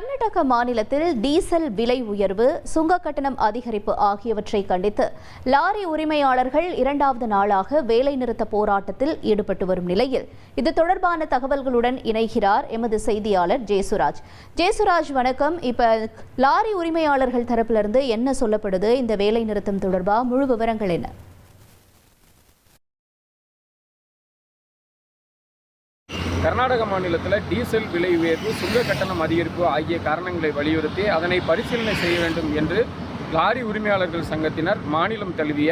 கர்நாடக மாநிலத்தில் டீசல் விலை உயர்வு சுங்க கட்டணம் அதிகரிப்பு ஆகியவற்றை கண்டித்து லாரி உரிமையாளர்கள் இரண்டாவது நாளாக வேலைநிறுத்த போராட்டத்தில் ஈடுபட்டு வரும் நிலையில் இது தொடர்பான தகவல்களுடன் இணைகிறார் எமது செய்தியாளர் ஜேசுராஜ். ஜேசுராஜ் வணக்கம். இப்ப லாரி உரிமையாளர்கள் தரப்பிலிருந்து என்ன சொல்லப்படுது? இந்த வேலைநிறுத்தம் தொடர்பாக தொடர்பா? முழு விவரங்கள் என்ன? கர்நாடக மாநிலத்தில் டீசல் விலை உயர்வு சுங்க கட்டணம் அதிகரிப்பு ஆகிய காரணங்களை வலியுறுத்தி அதனை பரிசீலனை செய்ய வேண்டும் என்று லாரி உரிமையாளர்கள் சங்கத்தினர் மாநிலம் தழுவிய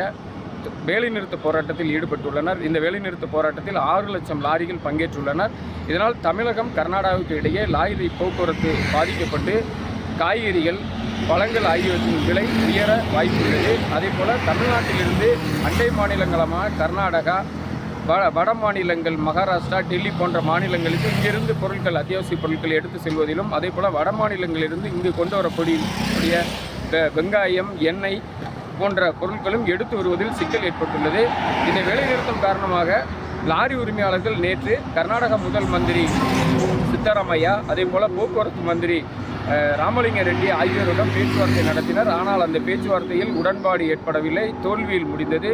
வேலைநிறுத்த போராட்டத்தில் ஈடுபட்டுள்ளனர். இந்த வேலைநிறுத்த போராட்டத்தில் ஆறு லட்சம் லாரிகள் பங்கேற்றுள்ளனர். இதனால் தமிழகம் கர்நாடகாவுக்கு இடையே லாரி போக்குவரத்து பாதிக்கப்பட்டு காய்கறிகள் பழங்கள் ஆகியவற்றின் விலை உயர வாய்ப்புள்ளது. அதேபோல தமிழ்நாட்டிலிருந்து அண்டை மாநிலங்களமான கர்நாடகா வட வட மாநிலங்கள் மகாராஷ்டிரா டெல்லி போன்ற மாநிலங்களுக்கு இங்கிருந்து பொருட்கள் அத்தியாவசிய பொருட்கள் எடுத்து செல்வதிலும் அதே போல் வட மாநிலங்களிலிருந்து இங்கு கொண்டு வரக்கூடிய வெ- வெங்காயம் எண்ணெய் போன்ற பொருட்களும் எடுத்து வருவதில் சிக்கல் ஏற்பட்டுள்ளது. இந்த வேலைநிறுத்தம் காரணமாக லாரி உரிமையாளர்கள் நேற்று கர்நாடக முதல் மந்திரி சித்தராமையா அதே போல் போக்குவரத்து மந்திரி ராமலிங்க ரெட்டி ஆகியோருடன் பேச்சுவார்த்தை நடத்தினர். ஆனால் அந்த பேச்சுவார்த்தையில் உடன்பாடு ஏற்படவில்லை. தோல்வியில் முடிந்தது.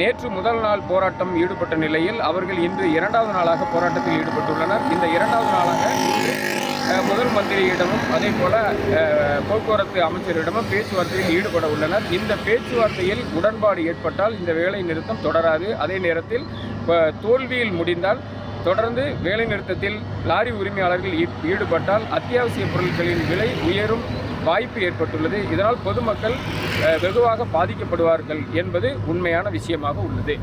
நேற்று முதல் நாள் போராட்டம் ஈடுபட்ட நிலையில் அவர்கள் இன்று இரண்டாவது நாளாக போராட்டத்தில் ஈடுபட்டுள்ளனர். இந்த இரண்டாவது நாளாக முதல் மந்திரியிடமும் அதே போல போக்குவரத்து அமைச்சரிடமும் பேச்சுவார்த்தையில் ஈடுபட உள்ளனர். இந்த பேச்சுவார்த்தையில் உடன்பாடு ஏற்பட்டால் இந்த வேலை நிறுத்தம் தொடராது. அதே நேரத்தில் தோல்வியில் முடிந்தால் தொடர்ந்து வேலைநிறுத்தத்தில் லாரி உரிமையாளர்கள் ஈ- ஈடுபட்டால் அத்தியாவசிய பொருட்களின் விலை உயரும் வாய்ப்பு ஏற்பட்டுள்ளது. இதனால் பொதுமக்கள் வெகுவாக பாதிக்கப்படுவார்கள் என்பது உண்மையான விஷயமாக உள்ளது.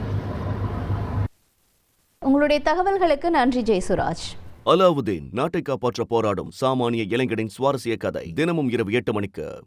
உங்களுடைய தகவல்களுக்கு நன்றி ஜெயசுராஜ். அலாவுதீன் நாட்டை காப்பாற்ற போராடும் சாமானிய இளைஞனின் சுவாரஸ்ய கதை தினமும் இரவு எட்டு மணிக்கு.